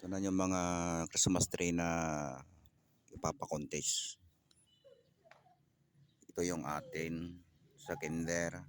Ito na yung mga Christmas tree na ipapakontest. Ito yung atin sa kinder.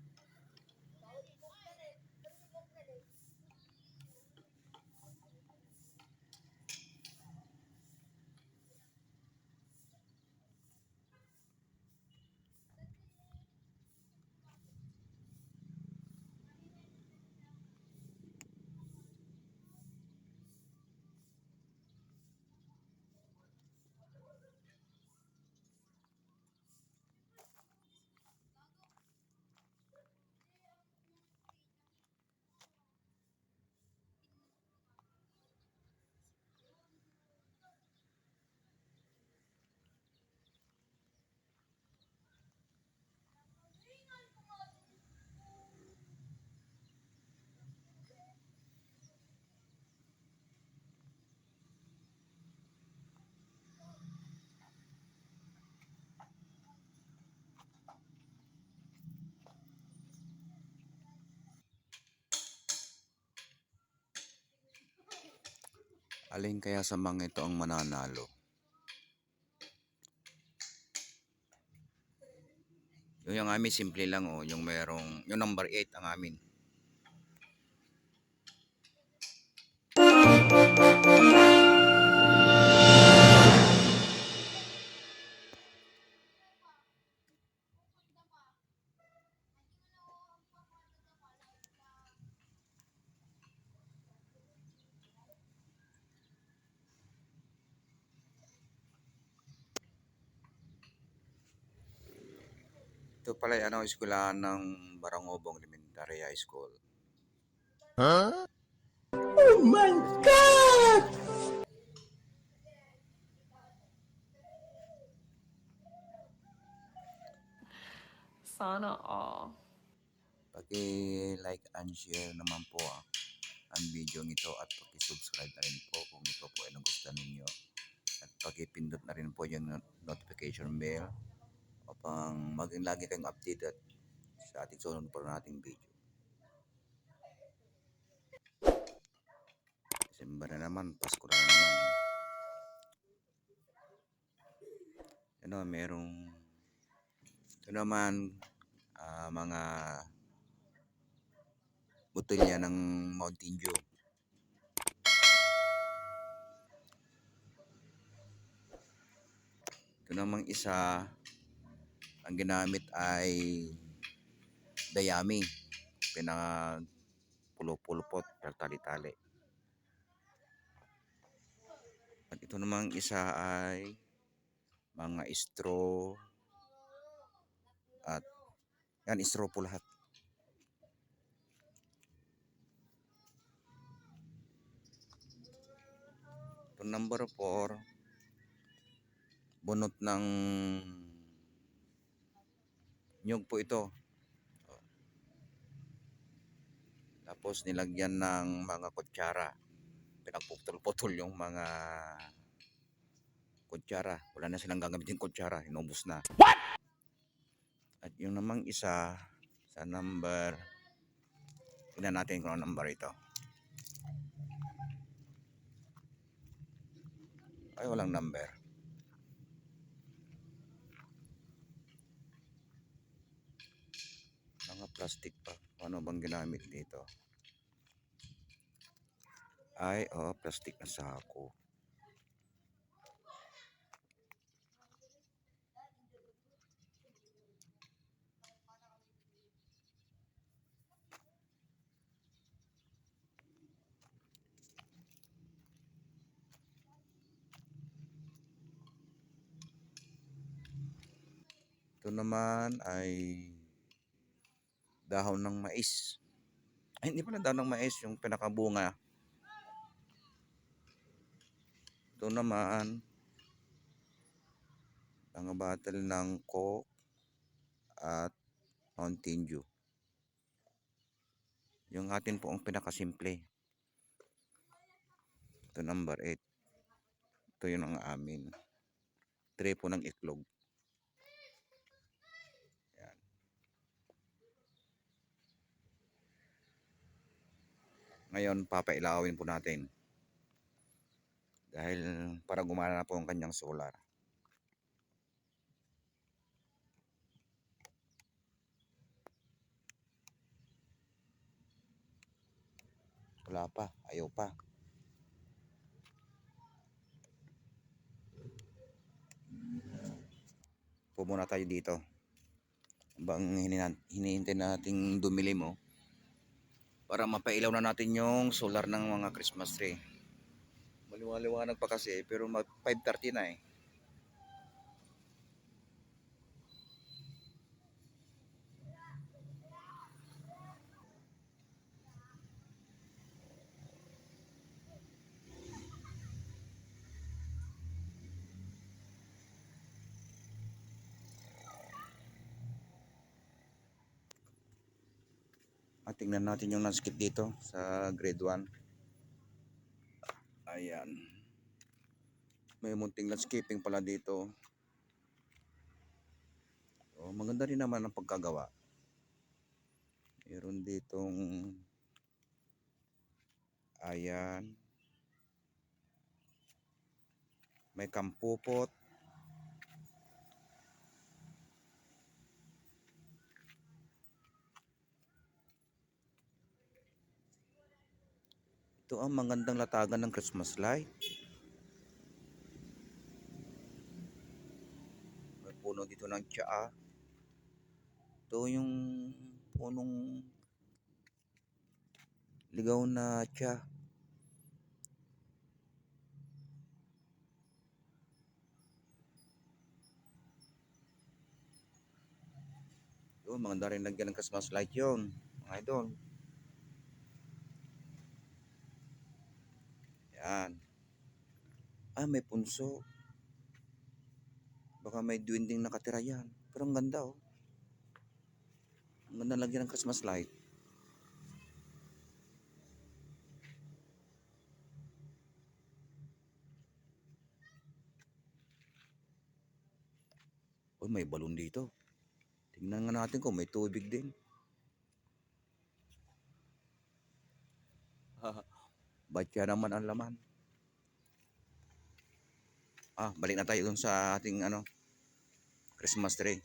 Alin kaya sa mga ito ang mananalo? Yung, yung amin simple lang oh, yung merong, yung number 8 ang amin. Ito pala yung ano, eskwelahan ng Barangobong Elementary High School. Sana all. Paki-like and share naman po ah, ang video ito at paki-subscribe na rin po kung ito po ay nagustuhan ninyo. At paki-pindot na rin po yung not- notification bell upang maging lagi kayong updated sa ating sunod po nating video. December na naman, Pasko na naman. Ano, merong ito naman ah, mga botelya ng Mountain Dew. Ito namang isa, ang ginamit ay dayami. Pinaka pulo-pulupot, tali-tali. At ito namang isa ay mga straw at yan, straw po lahat. Ito number 4 bunot ng nyug po ito. Tapos nilagyan ng mga kutsara. Pinagputol-putol yung mga kutsara. Wala na silang gagamitin kutsara. Inubos na. At yung namang isa sa number tingnan natin kung ano number ito. Ay, walang number. Mga plastic pa. Ano bang ginamit dito? Ay, oh, plastic na sako. Ito naman ay dahon ng mais. Ay, hindi pala dahon ng mais, yung pinakabunga. Ito naman, mga bottle ng Coke at Mountain Dew. Yung atin po ang pinakasimple. Ito number 8. Ito yun ang amin. Tray po ng iklog. Ngayon, papailawin po natin. Dahil para gumana na po ang kanyang solar. Wala pa, ayaw pa. Po muna tayo dito. Bang hinihintay nating dumili mo para mapailaw na natin yung solar ng mga Christmas tree. Maliwanag pa kasi pero mag 5.30 na eh. At tingnan natin yung landscape dito sa grade 1. Ayan. May munting landscaping pala dito. Oh, maganda rin naman ang pagkagawa. Meron ditong ayan. May kampupot. Ito ang magandang latagan ng Christmas light. May puno dito ng tsaa. Ito yung punong ligaw na tsa. Yun, maganda rin lagyan ng Christmas light yun. Mga idol. Yan. Ah, may punso. Baka may duwinding nakatira yan. Pero ang ganda oh. Ang ganda lagyan ng Christmas light. Uy, may balon dito. Tingnan nga natin kung may tubig din. Ba't kaya naman ang laman? Ah, balik na tayo dun sa ating ano, Christmas tree.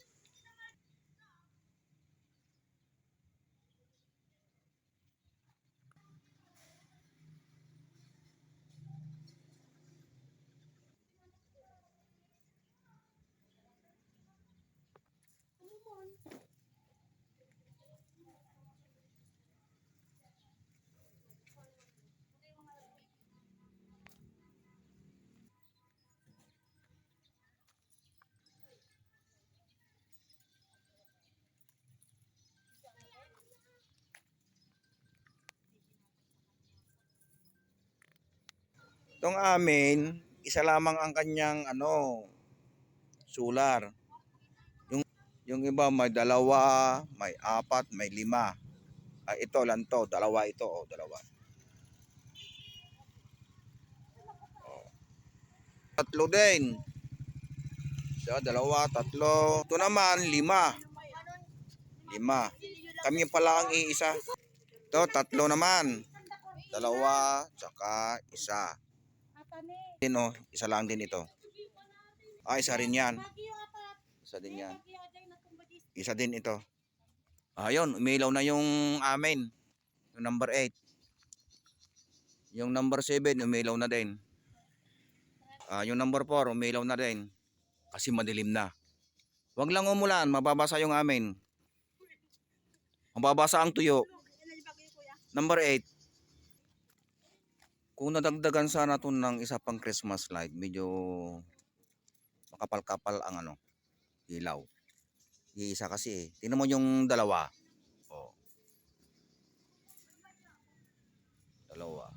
Itong amin, isa lamang ang kanyang ano, solar. Yung yung iba may dalawa, may apat, may lima. Ay ito lang to, dalawa ito, oh, dalawa. Oh. Tatlo din. Isa, dalawa, tatlo. Ito naman, lima. Lima. Kami pala ang iisa. Ito, tatlo naman. Dalawa, tsaka isa. Din oh, isa lang din ito. Ah, isa rin yan. Isa din yan. Isa din ito. Ayun, umilaw na yung amin. Yung number 8. Yung number 7, umilaw na din. Ah, yung number 4, umilaw na din. Kasi madilim na. Huwag lang umulan, mababasa yung amin. Mababasa ang tuyo. Number 8. Kung nadagdagan sana to ng isa pang Christmas light, medyo makapal-kapal ang ano, ilaw. Iisa kasi eh. Tingnan mo yung dalawa. Oh. Dalawa.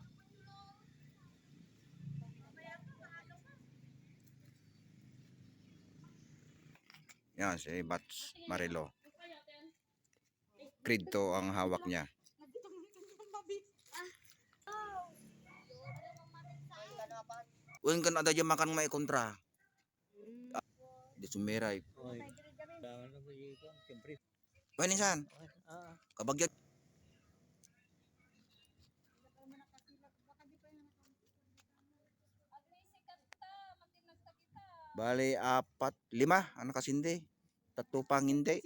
Yan, si Bats Marilo. Creed to ang hawak niya. Uwing ka na adadya makan may kontra. Ah, Di sumiray. Pwede san? Kabagyan. Bali, apat, lima ang nakasindi. Tatlo pang hindi.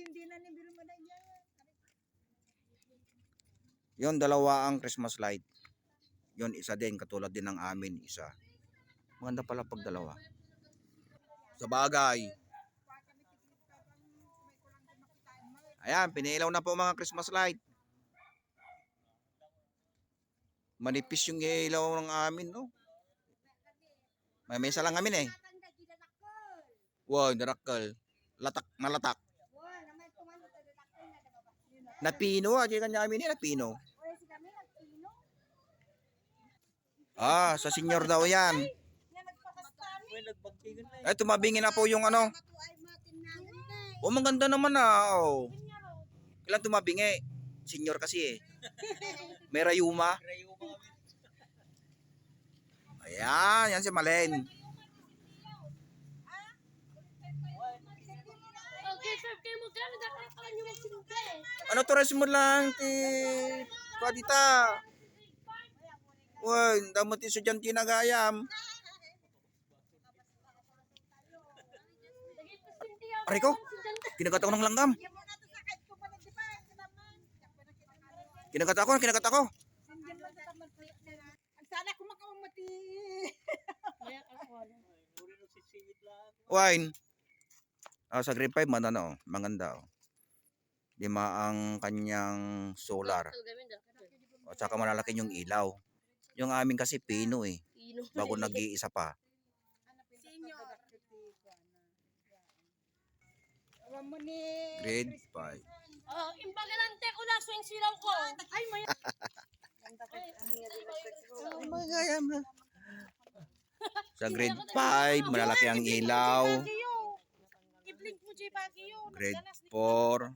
Yon dalawa ang Christmas light. Yon isa din katulad din ng amin isa. Maganda pala pag dalawa. Sa bagay. Ayan, pinilaw na po mga Christmas light. Manipis yung ilaw ng amin, no? May mesa lang amin eh. Wow, narakal. Latak, nalatak. Napino, ah, kanya amin eh, napino. Ah, sa senior daw yan. Ay, tumabingin na po yung ano. Oh, maganda naman ah. Oh. Ilan tumabingi? Senior kasi eh. May rayuma. Ayan, yan si Malen. Ano to mo lang, ti... Kwadita. Uy, damot yung estudyante na gayam. Aray ko, kinagat ako ng langgam. Kinagat ako, kinagat ako. Sana ko makamati. Wine. Ah, sa grade 5, man, ano, maganda. Oh. Lima ang kanyang solar. At saka malalaki yung ilaw. Yung amin kasi pino eh. Bago nag-iisa pa. Senior. Grade 5. Oh, imbagalante ko na swing silaw ko. Ay, may... Magayam na. Sa grade 5, malalaki ang ilaw. Grade 4,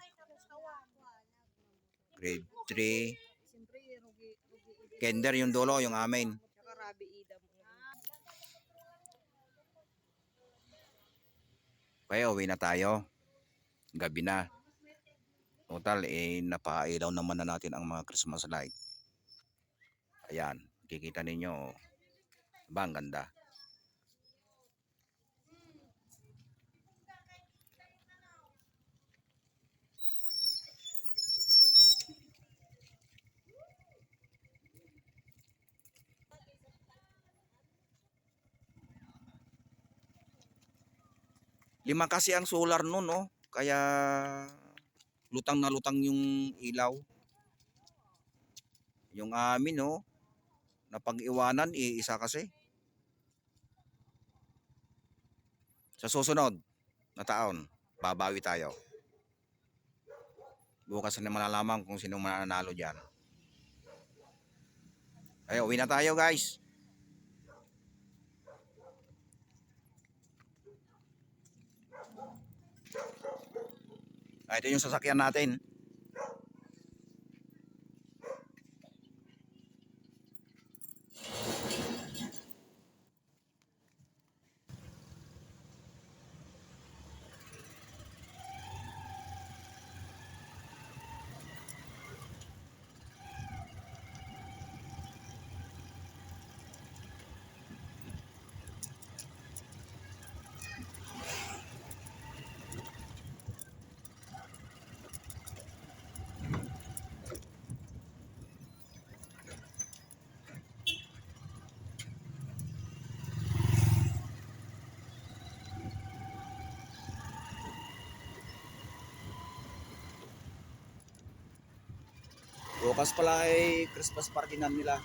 grade 3. Siyempre, rugi, rugi. Kender yung dulo, yung amin. Kaya uwi na tayo. Gabi na. Total, eh, napailaw naman na natin ang mga Christmas light. Ayan, kikita ninyo. oh. Ba, ang ganda. Lima kasi ang solar nun, oh. Kaya lutang na lutang yung ilaw. Yung amin, oh. Napag-iwanan, iisa kasi. Sa susunod na taon, babawi tayo. Bukas na malalaman kung sino mananalo dyan. Ay, uwi na tayo guys. Ah, ito yung sasakyan natin. Bukas pala ay Christmas party na nila.